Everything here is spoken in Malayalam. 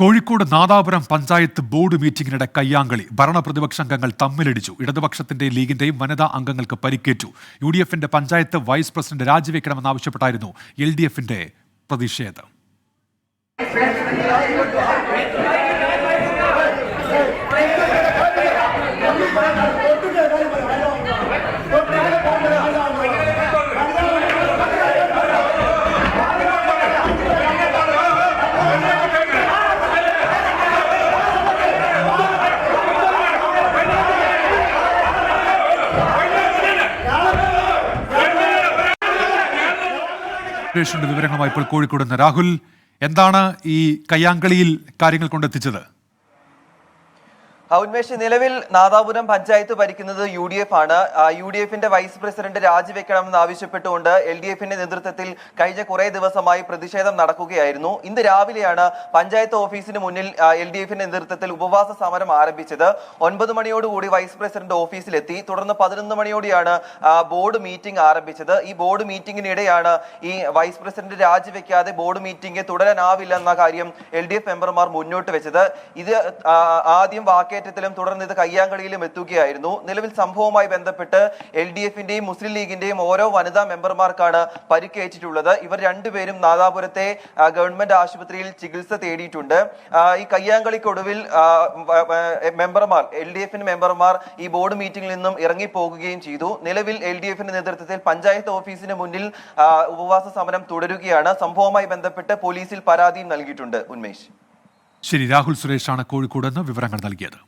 കോഴിക്കോട് നാദാപുരം പഞ്ചായത്ത് ബോർഡ് മീറ്റിംഗിനിടെ കയ്യാങ്കളി. ഭരണപ്രതിപക്ഷ അംഗങ്ങൾ തമ്മിലടിച്ചു. ഇടതുപക്ഷത്തിന്റെ ലീഗിന്റെയും വനിതാ അംഗങ്ങൾക്ക് പരിക്കേറ്റു. യു ഡി എഫിന്റെ പഞ്ചായത്ത് വൈസ് പ്രസിഡന്റ് രാജിവെക്കണമെന്നാവശ്യപ്പെട്ടായിരുന്നു എൽ ഡി എഫിന്റെ പ്രതിഷേധം. വിവരങ്ങളുമായി ഇപ്പോൾ കോഴിക്കോട് നിന്ന് രാഹുൽ. എന്താണ് ഈ കയ്യാങ്കളിയിൽ കാര്യങ്ങൾ കൊണ്ടെത്തിച്ചത്? ഉന്മേഷ് നിലവിൽ നാദാപുരം പഞ്ചായത്ത് ഭരിക്കുന്നത് യു ഡി എഫ് ആണ്. യു ഡി എഫിന്റെ വൈസ് പ്രസിഡന്റ് രാജിവെക്കണമെന്ന് ആവശ്യപ്പെട്ടുകൊണ്ട് എൽ ഡി എഫിന്റെ നേതൃത്വത്തിൽ കഴിഞ്ഞ കുറെ ദിവസമായി പ്രതിഷേധം നടക്കുകയായിരുന്നു. ഇന്ന് രാവിലെയാണ് പഞ്ചായത്ത് ഓഫീസിന് മുന്നിൽ എൽ ഡി എഫിന്റെ നേതൃത്വത്തിൽ ഉപവാസ സമരം ആരംഭിച്ചത്. ഒൻപത് മണിയോടുകൂടി വൈസ് പ്രസിഡന്റ് ഓഫീസിലെത്തി. തുടർന്ന് പതിനൊന്ന് മണിയോടെയാണ് ബോർഡ് മീറ്റിംഗ് ആരംഭിച്ചത്. ഈ ബോർഡ് മീറ്റിംഗിനിടെയാണ് ഈ വൈസ് പ്രസിഡന്റ് രാജിവെക്കാതെ ബോർഡ് മീറ്റിംഗ് തുടരാനാവില്ല എന്ന കാര്യം എൽ ഡി എഫ് മെമ്പർമാർ മുന്നോട്ട് വെച്ചത്. ഇത് ആദ്യം ആദ്യം വാക്കേറ്റത്തിലും തുടർന്ന് ഇത് കയ്യാങ്കളിയിലും എത്തുകയായിരുന്നു. നിലവിൽ സംഭവവുമായി ബന്ധപ്പെട്ട് എൽ ഡി എഫിന്റെയും മുസ്ലിം ലീഗിന്റെയും ഓരോ വനിതാ മെമ്പർമാർക്കാണ് പരിക്കേറ്റിട്ടുള്ളത്. ഇവർ രണ്ടുപേരും നാദാപുരത്തെ ഗവൺമെന്റ് ആശുപത്രിയിൽ ചികിത്സ തേടിയിട്ടുണ്ട്. ഈ കയ്യാങ്കളിക്കൊടുവിൽ മെമ്പർമാർ എൽ ഡി എഫിന്റെ മെമ്പർമാർ ഈ ബോർഡ് മീറ്റിംഗിൽ നിന്നും ഇറങ്ങിപ്പോകുകയും ചെയ്തു. നിലവിൽ എൽ ഡി എഫിന്റെ നേതൃത്വത്തിൽ പഞ്ചായത്ത് ഓഫീസിന് മുന്നിൽ ഉപവാസ സമരം തുടരുകയാണ്. സംഭവവുമായി ബന്ധപ്പെട്ട് പോലീസിൽ പരാതിയും നൽകിയിട്ടുണ്ട് ഉന്മേഷ്. ശരി രാഹുൽ സുരേഷാണ് കോഴിക്കോട് നിന്ന് വിവരങ്ങൾ നൽകിയത്.